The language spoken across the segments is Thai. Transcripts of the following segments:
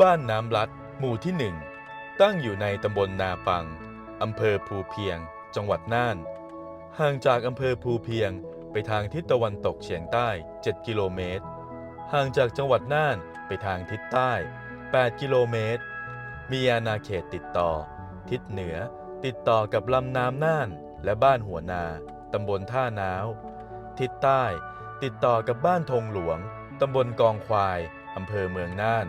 บ้านน้ำลัด หมู่ที่หนึ่งตั้งอยู่ในตำบลนาปัง อำเภอภูเพียง จังหวัดน่าน ห่างจากอำเภอภูเพียงไปทางทิศตะวันตกเฉียงใต้ 7 กิโลเมตร ห่างจากจังหวัดน่านไปทางทิศใต้ 8 กิโลเมตร มีอาณาเขตติดต่อ ทิศเหนือ ติดต่อกับลำน้ำน่าน และบ้านหัวนา ตำบลท่าน้าว ทิศใต้ ติดต่อกับบ้านธงหลวง ตำบลกองควาย อำเภอเมืองน่าน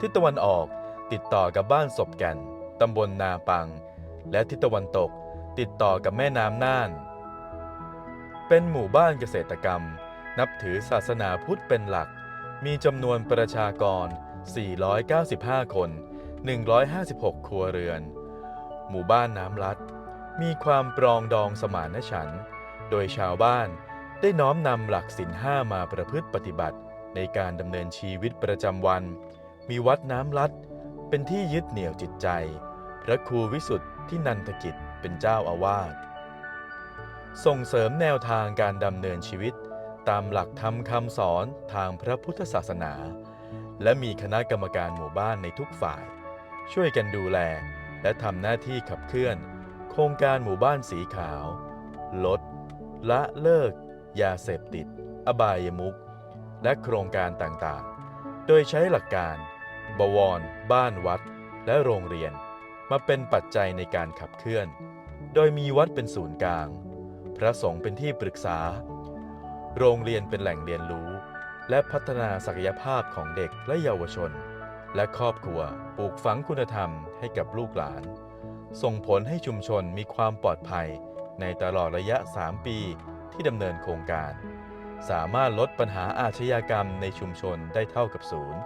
ทิศตะวันออกติดต่อกับบ้านศพแก่นตำบลนาปัง และทิศตะวันตกติดต่อกับแม่น้ำน่าน เป็นหมู่บ้านเกษตรกรรม นับถือศาสนาพุทธเป็นหลัก มีจำนวนประชากร 495 คน 156 ครัวเรือน หมู่บ้านน้ำลัด มีความปรองดองสมานฉันท์โดยชาวบ้านได้น้อมนำหลักศีลห้ามาประพฤติปฏิบัติในการดำเนินชีวิตประจำวัน มีวัดน้ำลัด เป็นที่ยึดเหนี่ยวจิตใจ พระครูวิสุทธิ์ที่นันทกิจเป็นเจ้าอาวาสส่งเสริมแนวทางการดำเนินชีวิต ตามหลักธรรมคำสอนทางพระพุทธศาสนา และมีคณะกรรมการหมู่บ้านในทุกฝ่าย ช่วยกันดูแล และทำหน้าที่ขับเคลื่อน โครงการหมู่บ้านสีขาว ลด ละเลิก ยาเสพติด อบายมุขและโครงการต่างๆ โดยใช้หลักการ บวร บ้านวัด และโรงเรียน มาเป็นปัจจัยในการขับเคลื่อน โดยมีวัดเป็นศูนย์กลาง พระสงฆ์เป็นที่ปรึกษา โรงเรียนเป็นแหล่งเรียนรู้ และพัฒนาศักยภาพของเด็กและเยาวชน และครอบครัวปลูกฝังคุณธรรมให้กับลูกหลาน ส่งผลให้ชุมชนมีความปลอดภัยในตลอดระยะ 3 ปีที่ดำเนินโครงการ สามารถลดปัญหาอาชญากรรมในชุมชนได้เท่ากับศูนย์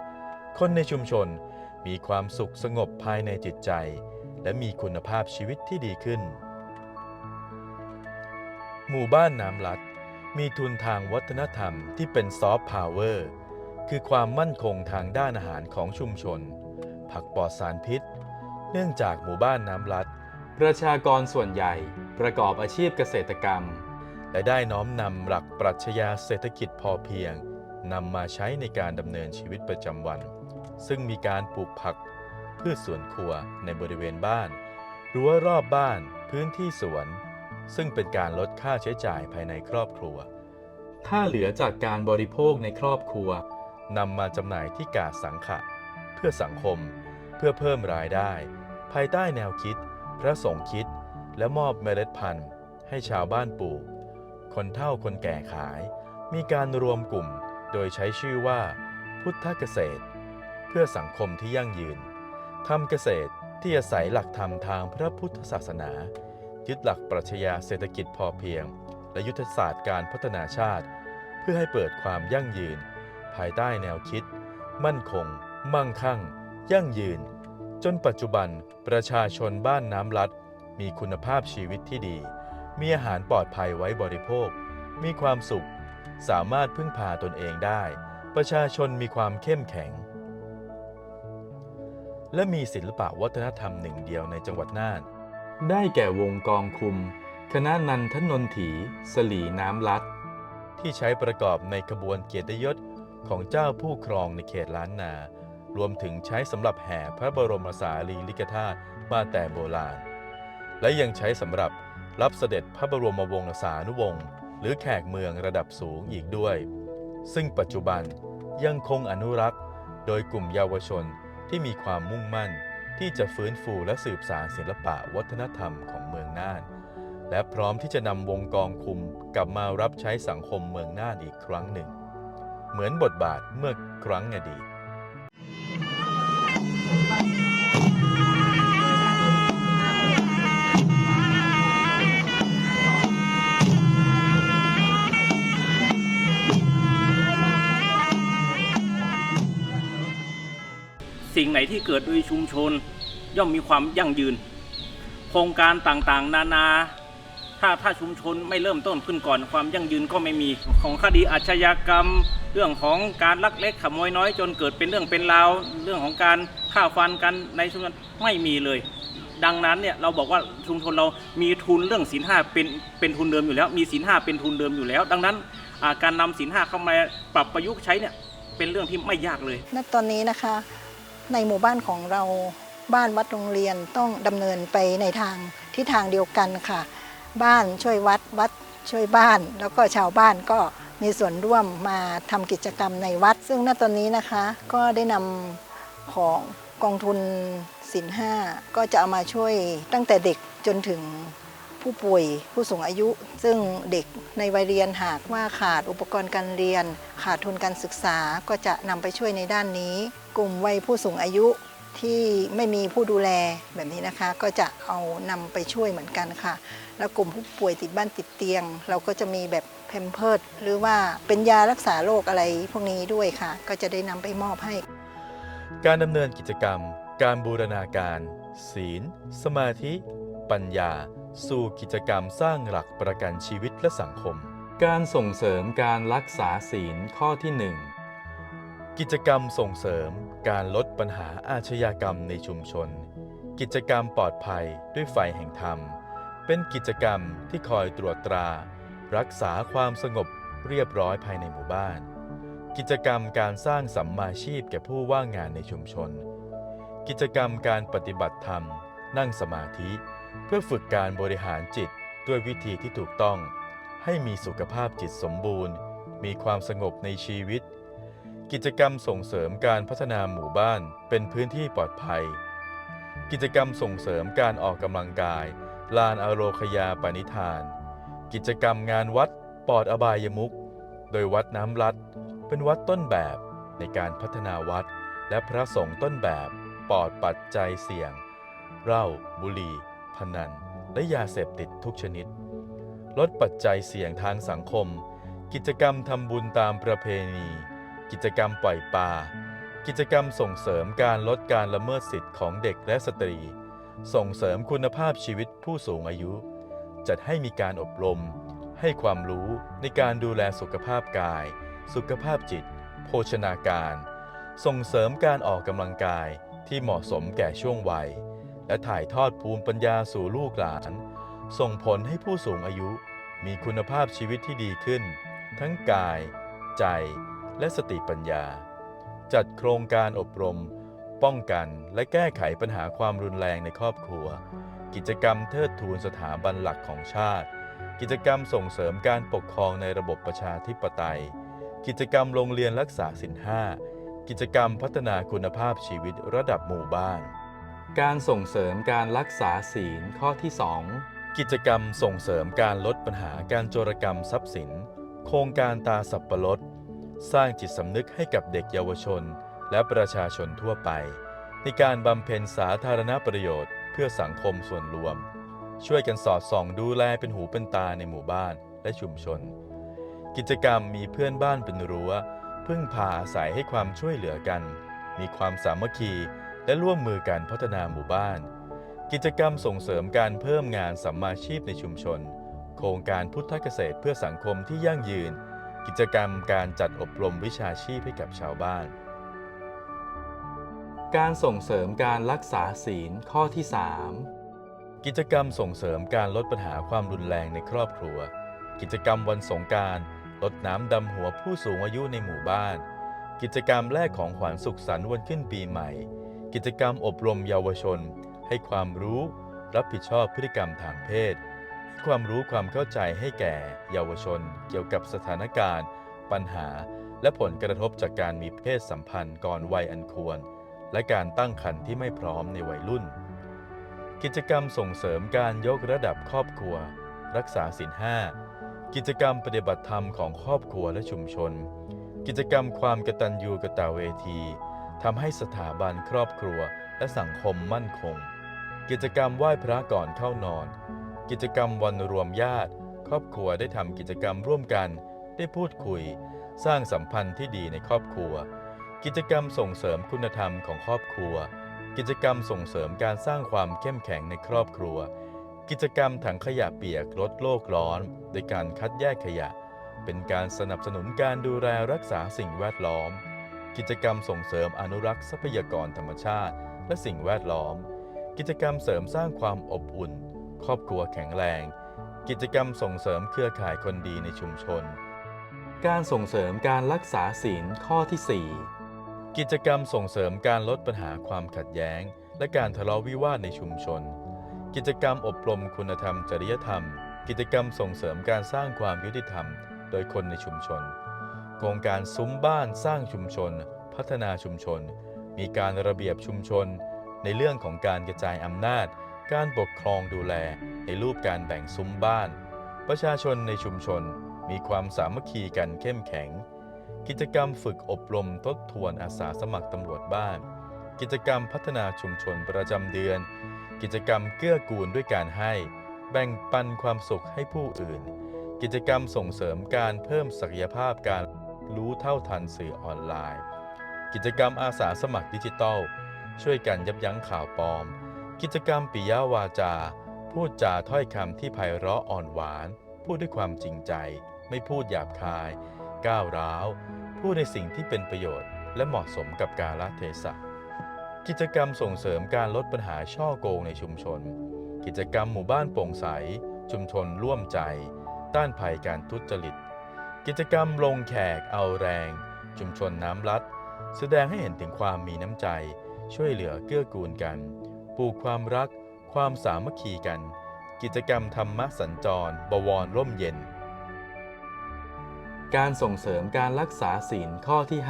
คนในชุมชนมีความสุขสงบภายในจิตใจ และมีคุณภาพชีวิตที่ดีขึ้น หมู่บ้านน้ำลัด มีทุนทางวัฒนธรรมที่เป็นซอฟต์พาวเวอร์คือความมั่นคงทางด้านอาหารของชุมชน ผักปลอดสารพิษ เนื่องจากหมู่บ้านน้ำลัด ประชากรส่วนใหญ่ประกอบอาชีพเกษตรกรรม และได้น้อมนำหลักปรัชญาเศรษฐกิจพอเพียงนำมาใช้ในการดำเนินชีวิตประจำวัน ซึ่งมีการปลูกผักพืชสวนครัวในบริเวณบ้าน รั้วรอบบ้านพื้นที่สวน ซึ่งเป็นการลดค่าใช้จ่ายภายในครอบครัว ถ้าเหลือจากการบริโภคในครอบครัวนำมาจำหน่ายที่กาสังขะ เพื่อสังคม เพื่อเพิ่มรายได้ ภายใต้แนวคิด พระสงฆ์คิด และมอบเมล็ดพันธุ์ ให้ชาวบ้านปลูก คนเฒ่าคนแก่ขาย มีการรวมกลุ่มโดยใช้ชื่อว่า พุทธเกษตร พื่อสังคมที่ยั่งยืนทำเกษตรที่อาศัยหลักธรรมทางพระพุทธศาสนา ยึดหลักปรัชญาเศรษฐกิจพอเพียง และยุทธศาสตร์การพัฒนาชาติ เพื่อให้เปิดความยั่งยืน ภายใต้แนวคิด มั่นคง มั่งคั่ง ยั่งยืน จนปัจจุบันประชาชนบ้านน้ำลัด มีคุณภาพชีวิตที่ดี มีอาหารปลอดภัยไว้บริโภค มีความสุข สามารถพึ่งพาตนเองได้ ประชาชนมีความเข้มแข็ง และมีศิลปะวัฒนธรรมหนึ่งเดียวในจังหวัดน่าน ได้แก่วงกองคุม คณะนันทนนถีสลีน้ำลัด ที่ใช้ประกอบในขบวนเกียรติยศของเจ้าผู้ครองในเขตล้านนา รวมถึงใช้สำหรับแห่พระบรมสารีริกธาตุมาแต่โบราณ และยังใช้สำหรับรับเสด็จพระบรมวงศานุวงศ์หรือแขกเมืองระดับสูงอีกด้วย ซึ่งปัจจุบันยังคงอนุรักษ์ โดยกลุ่มเยาวชน ที่มีความมุ่งมั่นที่จะฟื้นฟูและสืบสานศิลปะวัฒนธรรมของเมืองน่าน และพร้อมที่จะนำวงกองคุมกลับมารับใช้สังคมเมืองน่านอีกครั้งหนึ่ง เหมือนบทบาทเมื่อครั้งอดีต สิ่งไหนที่เกิดโดยชุมชนย่อมมีความยั่งยืน โครงการต่างๆ นานา ถ้าถ้าชุมชนไม่เริ่มต้นขึ้นก่อนความยั่งยืนก็ไม่มีของคดีอาชญากรรม เรื่องของการลักเล็กขโมยน้อยจนเกิดเป็นเรื่องเป็นราวเรื่องของการฆ่าฟันกันในชุมชนไม่มีเลย ดังนั้นเนี่ยเราบอกว่าชุมชนเรามีทุนเรื่องศีลห้าเป็นเป็นทุนเดิมอยู่แล้ว มีศีลห้าเป็นทุนเดิมอยู่แล้ว ดังนั้นาการนำศีลห้าเข้ามาปรับประยุกต์ใช้เนี่ยเป็นเรื่องที่ไม่ยากเลย ณ ตอนนี้นะคะ ในหมู่บ้านของเราบ้านวัดโรงเรียนต้องดำเนินไปในทางที่ทางเดียวกันค่ะ บ้านช่วยวัดวัดช่วยบ้าน แล้วก็ชาวบ้านก็มีส่วนร่วมมาทำกิจกรรมในวัด ซึ่งณตอนนี้นะคะก็ได้นำของกองทุนสินห้าก็จะเอามาช่วยตั้งแต่เด็กจนถึงผู้ป่วยผู้สูงอายุ ซึ่งเด็กในวัยเรียนหากว่าขาดอุปกรณ์การเรียน ขาดทุนการศึกษาก็จะนำไปช่วยในด้านนี้ กลุ่มวัยผู้สูงอายุที่ไม่มีผู้ดูแลแบบนี้นะคะ ก็จะเอานำไปช่วยเหมือนกันค่ะ แล้วกลุ่มผู้ป่วยติดบ้านติดเตียง เราก็จะมีแบบแพมเพิร์ดหรือว่าเป็นยารักษาโรคอะไรพวกนี้ด้วยค่ะ ก็จะได้นำไปมอบให้ การดำเนินกิจกรรม การบูรณาการ ศีล สมาธิ ปัญญา สู่กิจกรรมสร้างหลักประกันชีวิตและสังคม การส่งเสริมการรักษาศีลข้อที่ 1 กิจกรรมส่งเสริมการลดปัญหาอาชญากรรมในชุมชน กิจกรรมปลอดภัยด้วยไฟแห่งธรรม เป็นกิจกรรมที่คอยตรวจตรา รักษาความสงบเรียบร้อยภายในหมู่บ้าน กิจกรรมการสร้างสัมมาชีพแก่ผู้ว่างงานในชุมชน กิจกรรมการปฏิบัติธรรม นั่งสมาธิ เพื่อฝึกการบริหารจิตด้วยวิธีที่ถูกต้อง ให้มีสุขภาพจิตสมบูรณ์ มีความสงบในชีวิต กิจกรรมส่งเสริมการพัฒนาหมู่บ้านเป็นพื้นที่ปลอดภัย กิจกรรมส่งเสริมการออกกำลังกาย ลานอโรคยาปณิธาน กิจกรรมงานวัดปลอดอบายมุขโดยวัดน้ำลัดเป็นวัดต้นแบบในการพัฒนาวัด และพระสงฆ์ต้นแบบปลอดปัจจัยเสี่ยงเหล้าบุหรี่ พนัน และยาเสพติดทุกชนิด ลดปัจจัยเสี่ยงทางสังคม กิจกรรมทำบุญตามประเพณี กิจกรรมปล่อยปลากิจกรรมส่งเสริมการลดการละเมิดสิทธิ์ของเด็กและสตรี ส่งเสริมคุณภาพชีวิตผู้สูงอายุ จัดให้มีการอบรม ให้ความรู้ในการดูแลสุขภาพกาย สุขภาพจิต โภชนาการ ส่งเสริมการออกกำลังกายที่เหมาะสมแก่ช่วงวัย และถ่ายทอดภูมิปัญญาสู่ลูกหลาน ส่งผลให้ผู้สูงอายุมีคุณภาพชีวิตที่ดีขึ้น ทั้งกาย ใจ และสติปัญญา จัดโครงการอบรม ป้องกันและแก้ไขปัญหาความรุนแรงในครอบครัว กิจกรรมเทิดทูนสถาบันหลักของชาติ กิจกรรมส่งเสริมการปกครองในระบบประชาธิปไตย กิจกรรมโรงเรียนรักษาศีลห้ากิจกรรมพัฒนาคุณภาพชีวิตระดับหมู่บ้าน การส่งเสริมการรักษาศีลข้อที่ 2 กิจกรรมส่งเสริมการลดปัญหาการโจรกรรมทรัพย์สิน โครงการตาสับปะรด สร้างจิตสำนึกให้กับเด็กเยาวชน และประชาชนทั่วไป ในการบำเพ็ญสาธารณประโยชน์ เพื่อสังคมส่วนรวม ช่วยกันสอดส่องดูแลเป็นหูเป็นตาในหมู่บ้านและชุมชน กิจกรรมมีเพื่อนบ้านเป็นรั้ว พึ่งพาอาศัยให้ความช่วยเหลือกัน มีความสามัคคีและร่วมมือกันพัฒนาหมู่บ้าน กิจกรรมส่งเสริมการเพิ่มงานสัมมาชีพในชุมชน โครงการพุทธเกษตรเพื่อสังคมที่ยั่งยืน กิจกรรมการจัดอบรมวิชาชีพให้กับชาวบ้าน การส่งเสริมการรักษาศีลข้อที่ 3 กิจกรรมส่งเสริมการลดปัญหาความรุนแรงในครอบครัว กิจกรรมวันสงการลดน้ำดำหัวผู้สูงอายุในหมู่บ้าน กิจกรรมแลกของขวัญสุขสันต์วันขึ้นปีใหม่ กิจกรรมอบรมเยาวชน ให้ความรู้ รับผิดชอบพฤติกรรมทางเพศ ความรู้ความเข้าใจให้แก่เยาวชน เกี่ยวกับสถานการณ์ ปัญหา และผลกระทบจากการมีเพศสัมพันธ์ก่อนวัยอันควร และการตั้งครรภ์ที่ไม่พร้อมในวัยรุ่น กิจกรรมส่งเสริมการยกระดับครอบครัว รักษาศีลห้ากิจกรรมปฏิบัติธรรมของครอบครัวและชุมชน กิจกรรมความกตัญญูกตเวทีทำให้สถาบันครอบครัวและสังคมมั่นคง กิจกรรมไหว้พระก่อนเข้านอน กิจกรรมวันรวมญาติ ครอบครัวได้ทำกิจกรรมร่วมกัน ได้พูดคุย สร้างสัมพันธ์ที่ดีในครอบครัว กิจกรรมส่งเสริมคุณธรรมของครอบครัว กิจกรรมส่งเสริมการสร้างความเข้มแข็งในครอบครัว กิจกรรมถังขยะเปียกลดโลกร้อน โดยการคัดแยกขยะ เป็นการสนับสนุนการดูแลรักษาสิ่งแวดล้อม กิจกรรมส่งเสริมอนุรักษ์ทรัพยากรธรรมชาติ และสิ่งแวดล้อม กิจกรรมเสริมสร้างความอบอุ่น ครอบครัวแข็งแรง กิจกรรมส่งเสริมเครือข่ายคนดีในชุมชน การส่งเสริมการรักษาศีลข้อที่ 4 กิจกรรมส่งเสริมการลดปัญหาความขัดแย้ง และการทะเลาะวิวาทในชุมชน กิจกรรมอบรมคุณธรรมจริยธรรม กิจกรรมส่งเสริมการสร้างความยุติธรรม โดยคนในชุมชน โครงการซุ้มบ้านสร้างชุมชน พัฒนาชุมชน มีการระเบียบชุมชน ในเรื่องของการกระจายอำนาจ การปกครองดูแลในรูปการแบ่งซุ้มบ้าน ประชาชนในชุมชนมีความสามัคคีกันเข้มแข็ง กิจกรรมฝึกอบรมทบทวนอาสาสมัครตำรวจบ้าน กิจกรรมพัฒนาชุมชนประจำเดือน กิจกรรมเกื้อกูลด้วยการให้ แบ่งปันความสุขให้ผู้อื่น กิจกรรมส่งเสริมการเพิ่มศักยภาพการรู้เท่าทันสื่อออนไลน์ กิจกรรมอาสาสมัครดิจิทัล ช่วยกันยับยั้งข่าวปลอม กิจกรรมปิยวาจา พูดจาถ้อยคำที่ไพเราะอ่อนหวาน พูดด้วยความจริงใจ ไม่พูดหยาบคาย ก้าวร้าว พูดในสิ่งที่เป็นประโยชน์ และเหมาะสมกับกาลเทศะกิจกรรมส่งเสริมการลดปัญหาช่อโกงในชุมชน กิจกรรมหมู่บ้านโปร่งใส ชุมชนร่วมใจ ต้านภัยการทุจริต กิจกรรมลงแขกเอาแรง ชุมชนน้ำลัด แสดงให้เห็นถึงความมีน้ำใจ ช่วยเหลือเกื้อกูลกัน ปลูกความรัก ความสามัคคีกัน กิจกรรมธรรมสัญจร บวรร่มเย็น การส่งเสริมการรักษาศีลข้อที่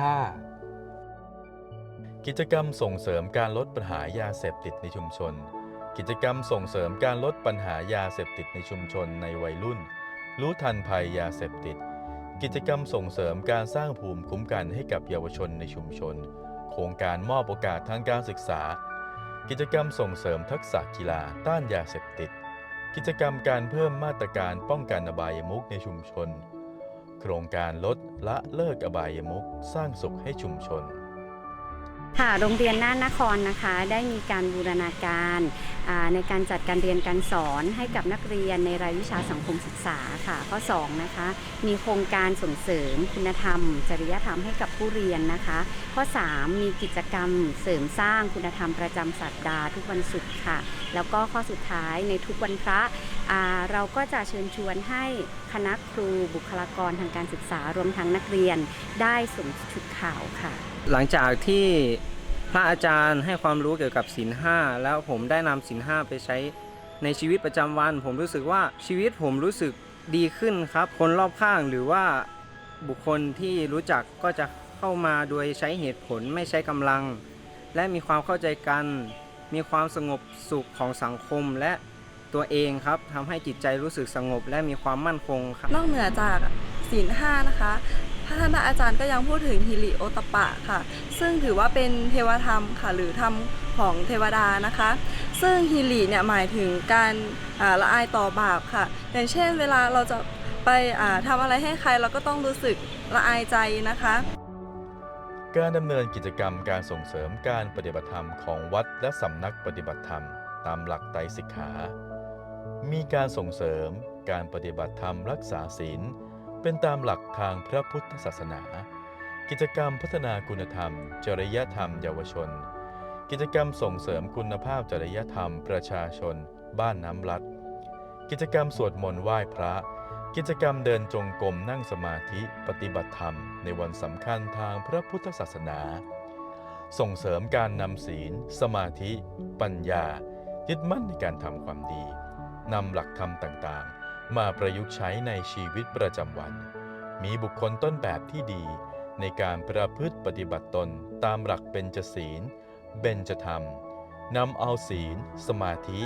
5 กิจกรรมส่งเสริมการลดปัญหายาเสพติดในชุมชน กิจกรรมส่งเสริมการลดปัญหายาเสพติดในชุมชนในวัยรุ่น รู้ทันภัยยาเสพติด กิจกรรมส่งเสริมการสร้างภูมิคุ้มกันให้กับเยาวชนในชุมชน โครงการมอบโอกาสทางการศึกษา กิจกรรมส่งเสริมทักษะกีฬาต้านยาเสพติด กิจกรรมการเพิ่มมาตรการป้องกันอบายมุขในชุมชน โครงการลดละเลิกอบายมุขสร้างสุขให้ชุมชน ค่ะโรงเรียนน่านนครนะคะได้มีการบูรณาการในการจัดการเรียนการสอนให้กับนักเรียนในรายวิชาสังคมศึกษาค่ะ ข้อ2นะคะมีโครงการส่งเสริมคุณธรรม จริยธรรมให้กับผู้เรียนนะคะ ข้อ 3 มีกิจกรรมเสริมสร้างคุณธรรมประจำสัปดาห์ทุกวันศุกร์ค่ะ แล้วก็ข้อสุดท้ายในทุกวันพระเราก็จะเชิญชวนให้คณะครูบุคลากรทางการศึกษารวมทั้งนักเรียนได้สวมชุดขาวค่ะ หลังจากที่พระอาจารย์ให้ความรู้เกี่ยวกับศีลห้าแล้วผมได้นำศีลห้าไปใช้ในชีวิตประจำวัน ผมรู้สึกว่าชีวิตผมรู้สึกดีขึ้นครับ คนรอบข้างหรือว่าบุคคลที่รู้จักก็จะเข้ามาโดยใช้เหตุผลไม่ใช้กำลัง และมีความเข้าใจกัน มีความสงบสุขของสังคมและตัวเองครับทำให้จิตใจรู้สึกสงบและมีความมั่นคงครับ นอกเหนือจากศีลห้านะคะ พระท่านอาจารย์ก็ยังพูดถึงฮิริโอตปะค่ะ ซึ่งถือว่าเป็นเทวธรรมค่ะ หรือธรรมของเทวดานะคะ ซึ่งฮิริเนี่ยหมายถึงการละอายต่อบาปค่ะ อย่างเช่นเวลาเราจะไปอ่าทำอะไรให้ใครเราก็ต้องรู้สึกละอายใจนะคะการดำเนินกิจกรรมการส่งเสริมการปฏิบัติธรรมของวัดและสำนักปฏิบัติธรรม ตามหลักไตรสิกขา มีการส่งเสริมการปฏิบัติธรรมรักษาศีล เป็นตามหลักทางพระพุทธศาสนา กิจกรรมพัฒนาคุณธรรม จริยธรรมเยาวชน กิจกรรมส่งเสริมคุณภาพจริยธรรมประชาชน บ้านน้ำลัด กิจกรรมสวดมนต์ไหว้พระ กิจกรรมเดินจงกรมนั่งสมาธิปฏิบัติธรรม ในวันสำคัญทางพระพุทธศาสนา ส่งเสริมการนำศีล สมาธิ ปัญญา ยึดมั่นในการทำความดีนำหลักธรรมต่าง มาประยุกต์ใช้ในชีวิตประจำวัน มีบุคคลต้นแบบที่ดี ในการประพฤติปฏิบัติตนตามหลักเบญจศีล เบญจธรรมนำเอาศีล สมาธิ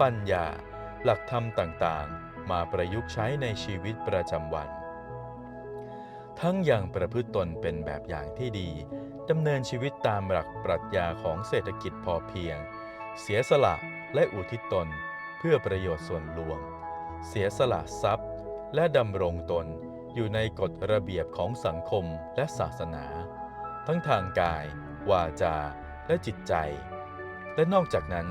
ปัญญา หลักธรรมต่างๆ มาประยุกต์ใช้ในชีวิตประจำวัน ทั้งยังประพฤติตนเป็นแบบอย่างที่ดีดำเนินชีวิตตามหลักปรัชญาของเศรษฐกิจพอเพียง เสียสละและอุทิศตนเพื่อประโยชน์ส่วนรวม เสียสละทรัพย์ และดำรงตนอยู่ในกฎระเบียบของสังคมและศาสนา ทั้งทางกาย วาจา และจิตใจ และนอกจากนั้น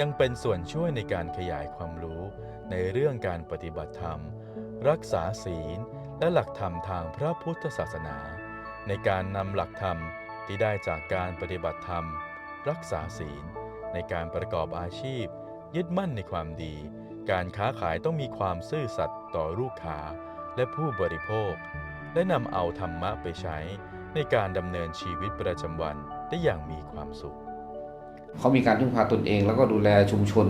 ยังเป็นส่วนช่วยในการขยายความรู้ในเรื่องการปฏิบัติธรรม รักษาศีล และหลักธรรมทางพระพุทธศาสนา ในการนำหลักธรรมที่ได้จากการปฏิบัติธรรม รักษาศีล ในการประกอบอาชีพ ยึดมั่นในความดี การค้าขายต้องมีความซื่อสัตย์ต่อลูกค้าและผู้บริโภค และนำเอาธรรมะไปใช้ในการดำเนินชีวิตประจำวันได้อย่างมีความสุข เขามีการพึ่งพาตนเองแล้วก็ดูแลชุมชน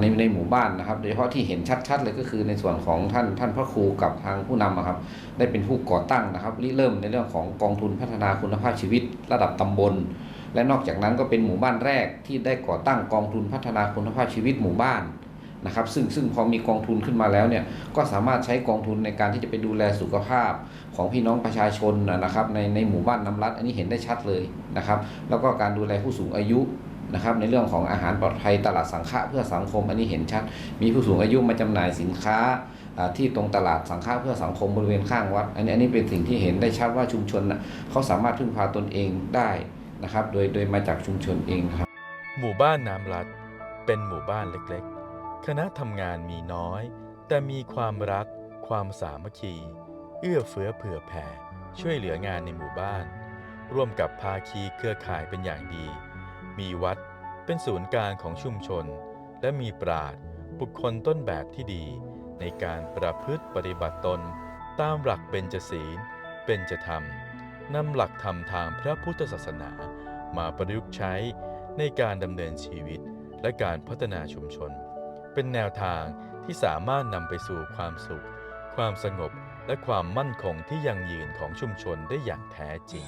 ในในหมู่บ้านนะครับ โดยเฉพาะที่เห็นชัด ๆ เลยก็คือในส่วนของท่านท่านพระครูกับทางผู้นำอะครับ ได้เป็นผู้ก่อตั้งนะครับริเริ่มในเรื่องของกองทุนพัฒนาคุณภาพชีวิตระดับตำบล และนอกจากนั้นก็เป็นหมู่บ้านแรกที่ได้ก่อตั้งกองทุนพัฒนาคุณภาพชีวิตหมู่บ้าน นะครับซึ่งซึ่งพอมีกองทุนขึ้นมาแล้วเนี่ยก็สามารถใช้กองทุนในการที่จะไปดูแลสุขภาพของพี่น้องประชาชนนะครับในในหมู่บ้านน้ำรัดอันนี้เห็นได้ชัดเลยนะครับแล้วก็การดูแลผู้สูงอายุนะครับในเรื่องของอาหารปลอดภัยตลาดสังฆะเพื่อสังคมอันนี้เห็นชัด มีผู้สูงอายุมาจำหน่ายสินค้าที่ตรงตลาดสังฆะเพื่อสังคมบริเวณข้างวัด อันนี้อันนี้เป็นสิ่งที่เห็นได้ชัดว่าชุมชนนะเขาสามารถพึ่งพาตนเองได้นะครับ โดยโดยมาจากชุมชนเองครับ หมู่บ้านน้ำลัดเป็นหมู่บ้านเล็กๆ คณะทำงานมีน้อย แต่มีความรัก ความสามัคคี เอื้อเฟื้อเผื่อแผ่ ช่วยเหลืองานในหมู่บ้าน ร่วมกับภาคีเครือข่ายเป็นอย่างดี มีวัดเป็นศูนย์กลางของชุมชน และมีปราดบุคคลต้นแบบที่ดี ในการประพฤติปฏิบัติตน ตามหลักเบญจศีลเบญจธรรมนำหลักธรรมทางพระพุทธศาสนามาประยุกต์ใช้ในการดำเนินชีวิตและการพัฒนาชุมชน เป็นแนวทางที่สามารถนำไปสู่ความสุข ความสงบและความมั่นคงที่ยั่งยืนของชุมชนได้อย่างแท้จริง